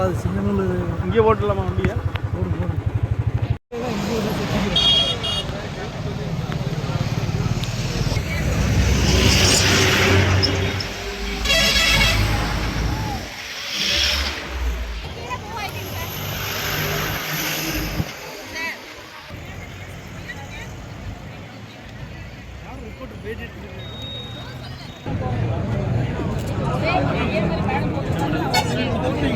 பார்த்து சிங்கநல்லூர் இங்கே ஓட்டலாமா வண்டியை?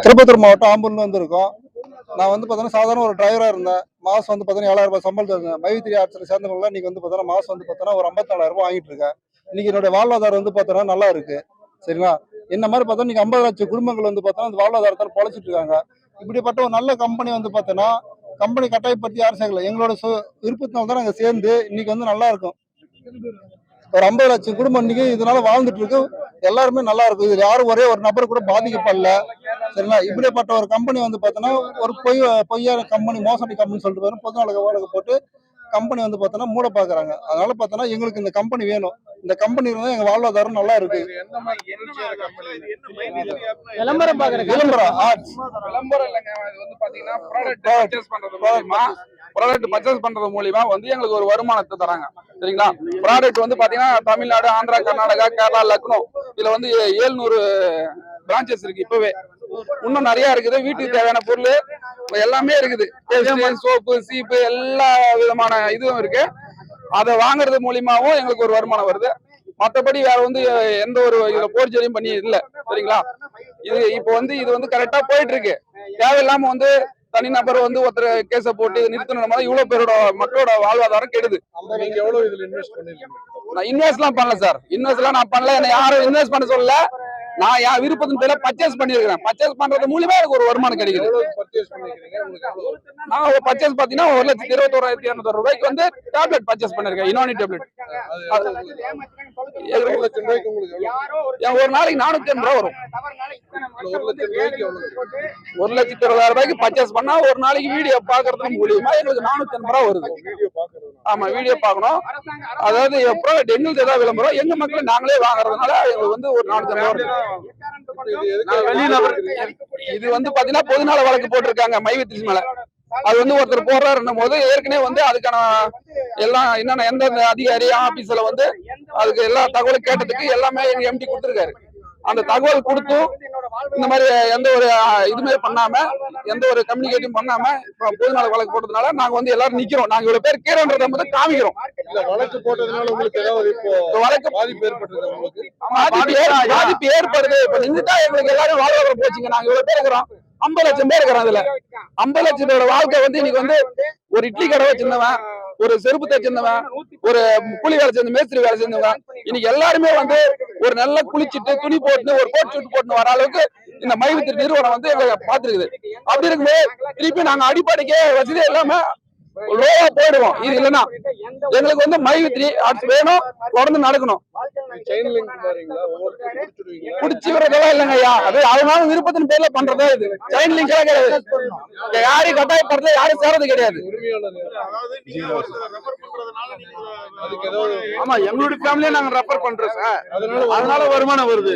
திருப்பத்தூர் மாவட்டம் ஆம்பூர்ல வந்திருக்கோம் நான் வந்து பார்த்தோன்னா சாதாரண ஒரு டிரைவராக இருந்தேன். மாதம் வந்து பார்த்தீங்கன்னா ஏழாயிரம் ரூபாய் சம்பளம் இருந்தேன் மைத்திரி ஆட்சியில் சேர்ந்தவங்களாம் இன்னைக்கு வந்து பார்த்தோன்னா மாதம் வந்து பார்த்தோன்னா ஒரு ஐம்பத்தாலாயிரம் ரூபாய் வாங்கிட்டு இருக்கேன். இன்னைக்கு என்னுடைய வாழ்வாதாரம் வந்து பார்த்தோன்னா நல்லா இருக்கு. சரிங்களா? என்ன மாதிரி பார்த்தோன்னா இன்னைக்கு ஐம்பது லட்சம் குடும்பங்கள் வந்து பார்த்தோன்னா அந்த வாழ்வாதாரத்தில் பொழைச்சிட்டு இருக்காங்க. இப்படிப்பட்ட ஒரு நல்ல கம்பெனி வந்து பார்த்தோன்னா கம்பெனி கட்டாயப்படுத்தி யாரும் சேர்க்கல. எங்களோட சு விருப்பத்தினால தான் நாங்கள் சேர்ந்து இன்னைக்கு வந்து நல்லா இருக்கும். ஒரு ஐம்பது லட்சம் குடும்பம் இன்னைக்கு இதனால வாழ்ந்துட்டு இருக்கு. எல்லாருமே நல்லா இருக்கும். இதில் யாரும் ஒரே ஒரு நபர் கூட பாதிக்கப்படல. சரிங்களா? இப்படிப்பட்ட ஒரு கம்பெனி வந்து பார்த்தோன்னா ஒரு பொய் பொய்யான கம்பெனி மோசடி கம்பெனி சொல்லிட்டு வரும். பொது நாளுக்கு வழக்கு போட்டு கம்பெனி வந்து பார்த்தோன்னா மூட பார்க்குறாங்க. அதனால பார்த்தோன்னா எங்களுக்கு இந்த கம்பெனி வேணும். இந்த கம்பெனி இருந்தால் எங்கள் வாழ்வாதாரம் நல்லா இருக்கு. விளம்பரம் விளம்பரம் ஆர்ட்ஸ். விளம்பரம் இல்லைங்க. இது வந்து பாத்தீங்கன்னா ப்ராடக்ட் பர்ச்சேஸ் பண்றது மூலியமா ப்ராடக்ட் பர்ச்சேஸ் பண்றது மூலியமா வந்து எங்களுக்கு ஒரு வருமானத்தை தராங்க. சரிங்களா? ப்ராடக்ட் வந்து பாத்தீங்கன்னா தமிழ்நாடு ஆந்திரா கர்நாடகா கேரளா லக்னோ இதுல வந்து ஏழ்நூறு பிரான்ச்சஸ் இருக்கு இப்பவே. இன்னும் நிறைய இருக்குது. வீட்டுக்கு தேவையான பொருள் எல்லாமே இருக்குது. சோப்பு சீப்பு எல்லா விதமான இதுவும் இருக்கு. அதை வாங்குறது மூலியமாவும் எங்களுக்கு ஒரு வருமானம் வருது. மத்தபடி வேற வந்து எந்த ஒரு இதுல போர்ஜரியும் பண்ணி இல்ல. சரிங்களா? இது இப்போ வந்து இது வந்து கரெக்டா போயிட்டு இருக்கு தேவையில்லாம வந்து தனிநபர் வந்து ஒருத்தர் கேஸ போட்டு நிறுத்தணும். இவ்வளவு பேரோட மக்களோட வாழ்வாதாரம் கெடுது. இதுல இன்வெஸ்ட் பண்ணிருக்கீங்க? நான் இன்வெஸ்ட்லாம் பண்ணல சார் இன்வெஸ்ட்லாம் நான் பண்ணல. என்ன யாரும் இன்வெஸ்ட் பண்ண சொல்லல. நான் என் விருப்பத்தின் பேர்ல பர்ச்சேஸ் பண்ணிருக்கிறேன் பர்ச்சேஸ் பண்றது மூலியமா எனக்கு ஒரு வருமானம் கிடைக்குது. நான் ஒரு பர்ச்சேஸ் பாத்தீங்கன்னா ஒரு லட்சத்தி இருபத்தோராயிரத்தி இரநூறு ரூபாய்க்கு வந்து டேப்லெட் பர்ச்சேஸ் பண்ணிருக்கேன் இனோனி டேப்லெட் ஒரு லட்சம் ரூபாய்க்கு உங்களுக்கு எவ்வளவு? ஒரு நாளைக்கு நானூத்தி ஐம்பது ரூபா வரும். ஒரு லட்சத்தி இருபதாயிரம் ரூபாய்க்கு பர்ச்சேஸ் பண்ணா ஒரு நாளைக்கு வீடியோ பாக்குறது மூலியமா எங்களுக்கு நானூத்தி ரூபா வருது. ஆமா வீடியோ பார்க்கணும். அதாவது ப்ராடக்ட் எங்களுக்கு ஏதாவது விளம்பரம் எங்க மக்கள் நாங்களே வாங்குறதுனால எங்களுக்கு வந்து ஒரு நானூத்தி ஐம்பது ரூபா வருது. இது வந்து பாத்தீங்கன்னா பொதுநல வழக்கு போட்டிருக்காங்க மைவித்திஸ் மேல. அது வந்து ஒருத்தர் போடுறாருன்னும் போது ஏற்கனவே வந்து அதுக்கான எல்லாம் என்னென்ன எந்தெந்த அதிகாரி ஆபீஸ்ல வந்து அதுக்கு எல்லா தகவலும் கேட்டதுக்கு எல்லாமே எங்க எம்டி கொடுத்துருக்காரு. அந்த தகவல் கொடுத்தும் இந்த மாதிரி எந்த ஒரு இதுமே பண்ணாம எந்த ஒரு கம்யூனிகேட்டிவ் பண்ணாம இப்ப பொதுநல வழக்கு போட்டதுனால நாங்க வந்து எல்லாரும் நிக்கிறோம். நாங்க இவ்வளவு பேர் கீழன்றதை மட்டும் காமிக்கிறோம். வழக்கு போட்டதுனால உங்களுக்கு ஏதாவது இப்போ இந்த வழக்கு பாதிப்பு ஏற்பட்டிருக்கு உங்களுக்கு? பாதிப்பு ஏற்- பாதிப்பு ஏற்படுது. இப்ப நின்றுட்டா எங்களுக்கு எல்லாரும் வாழ்வாதாரம் போச்சுங்க. நாங்க இவ்வளவு பேர் இருக்கிறோம். ஐம்பது லட்சம் பேர் இருக்கிறோம் அதுல ஐம்பது லட்சம் பேரோட வாழ்க்கை வந்து இன்னைக்கு வந்து ஒரு இட்லி கடை வச்சிருந்தவன். ஒரு செருப்பு தைச்சிருந்தவன் ஒரு கூலி வேலை செஞ்ச மேஸ்திரி வேலை செஞ்சவங்க இன்னைக்கு எல்லாருமே வந்து ஒரு நல்ல குளிச்சிட்டு துணி போட்டு ஒரு கோட் சூட் போட்டு வர அளவுக்கு இந்த மைவித்திரி நிறுவனம் வந்து எங்களை பார்த்துருக்குது. அப்படி இருக்கும்போது திருப்பி நாங்க அடிப்படைக்கே வசதி இல்லாம லோவா போயிடுவோம். இது இல்லைன்னா எங்களுக்கு வந்து மைவித்திரி ஆர்ட்ஸ் வேணும். தொடர்ந்து நடக்கணும். புடிச்சு வரதெல்லாம் இல்லைங்க ஐயா. அது அதனால விருப்பத்தின் பேர்ல பண்றதே இது. செயின் லிங்க் கிடையாது. யாரையும் கட்டாயப்படுறது யாரும் சேரது கிடையாது. ஆமா எங்களுடைய ஃபேமிலியே நாங்க ரெஃபர் பண்றோம் சார் அதனால வருமானம் வருது.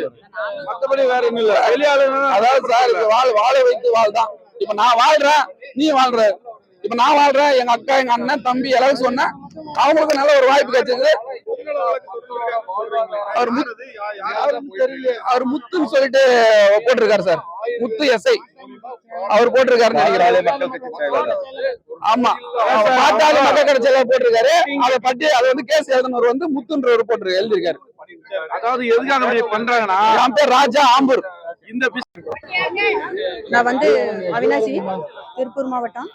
மத்தபடி வேற ஒண்ணும் இல்ல. வெளியாளுங்க அதாவது சார் வாழ் வாழ வைத்து வாழ்தான். இப்ப நான் வாழ்றேன் நீ வாழ்ற. இப்ப நான் வாழ்றேன் எங்க அக்கா எங்க அண்ணன் தம்பி எல்லாரும் சொன்னேன். அவங்களுக்கு நல்ல ஒரு வாய்ப்பு கிடைச்சது. அவர் அவர் முத்துன்னு சொல்லிட்டு போட்டிருக்காரு சார். முத்து எஸ்ஐ அவர் போட்டிருக்காருன்னு நினைக்கிறேன். ஆமா. பாட்டாளி மக்கள் கட்சியில போட்டிருக்காரு. அதை பற்றி அதை வந்து கேஸ் எழுதினவர் வந்து முத்துன்றவர் போட்டிருக்காரு எழுதியிருக்காரு. அதாவது எதுக்காக பண்றாங்கன்னா என் பேர் ராஜா ஆம்பூர். நான் வந்து அவினாசி திருப்பூர் மாவட்டம்.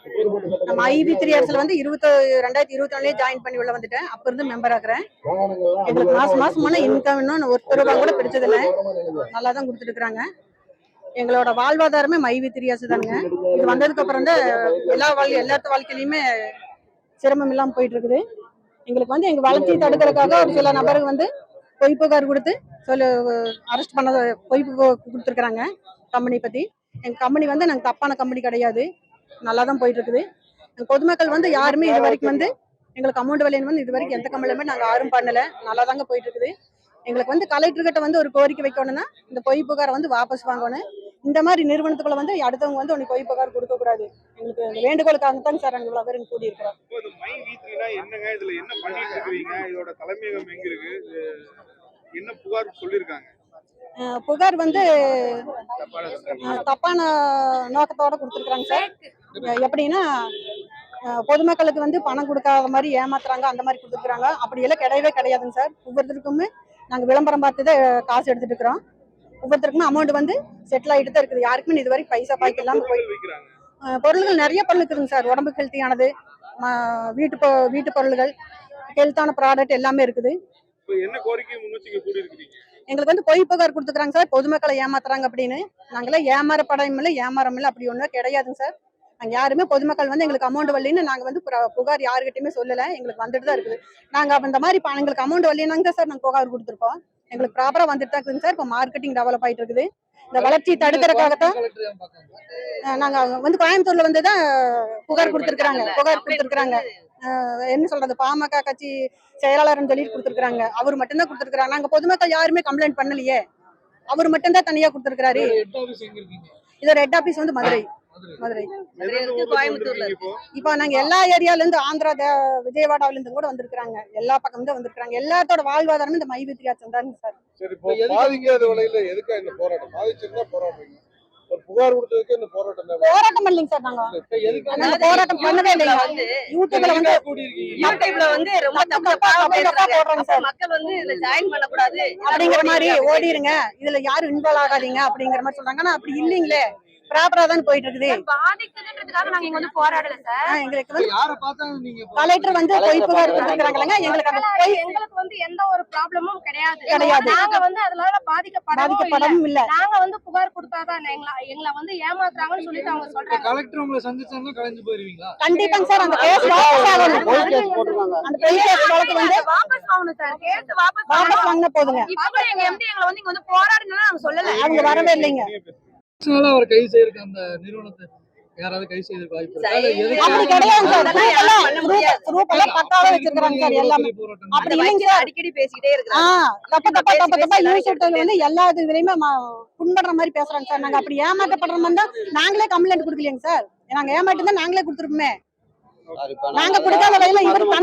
நம்ம ஐவி த்ரீ இயர்ஸ்ல வந்து இருபத்தி ரெண்டாயிரத்தி இருபத்தி ஒண்ணுலயே ஜாயின் பண்ணி உள்ள வந்துட்டேன். அப்ப இருந்து மெம்பர் ஆகுறேன். எங்களுக்கு மாசம் மாசமான இன்கம் இன்னும் ஒரு ரூபாய் கூட பிடிச்சது இல்லை நல்லா தான் கொடுத்துட்டு இருக்காங்க எங்களோட வாழ்வாதாரமே மைவி திரியாசு தானுங்க. இது வந்ததுக்கு அப்புறம் தான் எல்லா வாழ் எல்லாத்து வாழ்க்கையிலுமே சிரமம் இல்லாமல் போயிட்டு இருக்குது எங்களுக்கு வந்து எங்க வளர்ச்சி தடுக்கிறதுக்காக ஒரு சில நபர்கள் வந்து பொய் புகார் கொடுத்து சொல்லு அரெஸ்ட் பண்ண பொய் கொடுத்துருக்குறாங்க கம்பெனி பற்றி எங்கள் கம்பெனி வந்து நாங்கள் தப்பான கம்பெனி கிடையாது. நல்லா தான் போயிட்டு இருக்குது பொதுமக்கள் வந்து யாருமே இது வரைக்கும் வந்து எங்களுக்கு அமௌண்ட் விலையன் வந்து இது வரைக்கும் எந்த கம்பெனியுமே நாங்கள் யாரும் பண்ணலை. நல்லா தாங்க போயிட்டு இருக்குது எங்களுக்கு வந்து கலெக்டர்கிட்ட வந்து ஒரு கோரிக்கை வைக்கணும்னா இந்த பொய் புகாரை வந்து வாபஸ் வாங்கணும். இந்த மாதிரி நிறுவனத்துக்குள்ள வந்து அடுத்தவங்க வந்து உனக்கு பொய் புகார் கொடுக்க கூடாது. எங்களுக்கு இந்த வேண்டுகோளுக்காக தாங்க சார் நாங்க இவ்வளவு பேரும் கூடியிருக்கிறோம். என்னங்க? இதுல என்ன பண்ணிட்டு இருக்கீங்க? இதோட தலைமையகம் எங்க இருக்கு? என்ன புகார் சொல்லிருக்காங்க அஹ் புகார் வந்து தப்பான நோக்கத்தோட கொடுத்துருக்காங்க சார். எப்படின்னா பொதுமக்களுக்கு வந்து பணம் கொடுக்காத மாதிரி ஏமாத்துறாங்க அந்த மாதிரி கொடுத்துருக்காங்க அப்படி எல்லாம் கிடையவே கிடையாதுங்க சார். ஒவ்வொருத்தருக்குமே நாங்க விளம்பரம் பார்த்து தான் காசு எடுத்துட்டு இருக்கிறோம். ஒவ்வொருத்தருக்குமே அமௌண்ட் வந்து செட்டில் ஆகிட்டு தான் இருக்குது. யாருக்குமே இது வரைக்கும் பைசா பாய்க்கு இல்லாம போய் பொருள்கள் நிறைய பொருள் இருக்குதுங்க சார். உடம்புக்கு ஹெல்த்தியானது வீட்டு பொ- வீட்டு பொருள்கள் ஹெல்த்தான ப்ராடக்ட் எல்லாமே இருக்குது. என்ன கோரிக்கை முன்வச்சுக்க கூடி இருக்கிறீங்க எங்களுக்கு வந்து பொய் புகார் கொடுத்துக்கிறாங்க சார். பொதுமக்களை ஏமாத்துறாங்க அப்படின்னு. நாங்களாம் ஏமாறப்படையும் இல்லை ஏமாறம் இல்லை. அப்படி ஒன்றும் கிடையாதுங்க சார். நாங்கள் யாருமே பொதுமக்கள் வந்து எங்களுக்கு அமௌண்ட் வரலன்னு நாங்கள் வந்து புகார் யாருக்கிட்டையுமே சொல்லலை. எங்களுக்கு வந்துட்டு தான் இருக்குது. நாங்கள் அப்ப இந்த மாதிரி ப- எங்களுக்கு அமௌண்ட் வரலனாங்க தான் சார். நாங்கள் புகார் கொடுத்துருக்கோம். எங்களுக்கு ப்ராப்பராக வந்துட்டு தான் இருக்குதுங்க சார். இப்போ மார்க்கெட்டிங் டெவலப் ஆயிட்டு இருக்குது. இந்த வளர்ச்சி தடுக்கிறதுக்காகத்தான் அஹ் நாங்க வந்து கோயம்புத்தூர்ல வந்து தான் புகார் கொடுத்துருக்காங்க புகார் கொடுத்துருக்காங்க என்ன சொல்றது பாமக கட்சி செயலாளர்னு சொல்லிட்டு கொடுத்துருக்காங்க அவர் மட்டும்தான் கொடுத்துருக்காங்க நாங்க பொதுமக்கள் யாருமே கம்ப்ளைண்ட் பண்ணலையே. அவர் மட்டும்தான் தனியா கொடுத்துருக்காரு இது ரெட் ஆபீஸ் வந்து மதுரை. மதுரை. இருந்து வந்திருக்கீங்க இப்போ? இப்போ நாங்க எல்லா ஏரியால இருந்து ஆந்திரா தே- விஜயவாடாவில இருந்து கூட வந்திருக்காங்க எல்லா பக்கம் தான் வந்திருக்காங்க எல்லாத்தோட வாழ்வாதாரமும் இந்த மைவித்திரியாச்சம் தாங்க சார். போராட்டம் பாதிச்சிருந்தா போராடுறீங்க ஒரு புகார் கொடுத்ததுக்கு இந்த போராட்டம் தான். போராட்டம் இல்லைங்க சார் நாங்க. போராட்டம் பண்ணவே இல்லைங்க. யூடியூப்ல வந்து யூடியூப்ல வந்து ரொம்ப. போடுறாங்க சார். மக்கள் வந்து இதுல ஜாயின் பண்ணக்கூடாது. அப்படிங்கிற மாதிரி ஓடிருங்க. இதுல யாரும் இன்வால்வ் ஆகாதீங்க அப்படிங்கிற மாதிரி சொல்றாங்க. ஆனா அப்படி இல்லீங்களே. ப்ராப்பரா தான் போயிட்டு இருக்குது பாதிக்குதுன்றதுக்காக நாங்க இங்க வந்து போராடல சார். எங்களுக்கு வந்து கலெக்டர் வந்து பொய் புகார் கொடுத்துருக்காங்க எங்களுக்கு அந்த பொய் எங்களுக்கு வந்து எந்த ஒரு ப்ராப்ளமும் கிடையாது. கிடையாது. நாங்க வந்து அதனால பாதிக்கப்படவும் இல்ல. பாதிக்கப்படவும் இல்ல. நாங்க வந்து புகார் கொடுத்தாதான் எங்களை எங்களை வந்து ஏமாத்துறாங்கன்னு சொல்லிட்டு அவங்க சொல்றாங்க. கலெக்டர் உங்களை சந்திச்சாங்கன்னா கலைஞ்சு போயிருவீங்களா? கண்டிப்பாங்க சார் அந்த கேஸ் வாபஸ் ஆகணும் அந்த பொய் கேஸ் வழக்கு வந்து வாபஸ் வாங்கணும் சார். கேஸ் வாபஸ் வாபஸ் வாங்கினா போதுங்க. இப்ப எங்க எம்டி எங்களை வந்து இங்க வந்து போராடணும்னு நாங்க சொல்லல. அவங்க வரவே இல்லைங்க. அவர் கை செய்யறதுக்கு அந்த நிறுவனத்தை யாராவது கை செய்யறதுக்கு வாய்ப்பு அடிக்கடி பேசிக்கிட்டே எல்லா இதுலயுமே புண்படுற மாதிரி பேசுறாங்க சார். நாங்க அப்படி ஏமாற்றப்படுற மாதிரி தான் நாங்களே கம்ப்ளைண்ட் கொடுக்கலைங்க சார். நாங்க ஏமாட்டி தான் நாங்களே கொடுத்துருப்போமே. நாங்க கொடுக்காத வகையில இவர்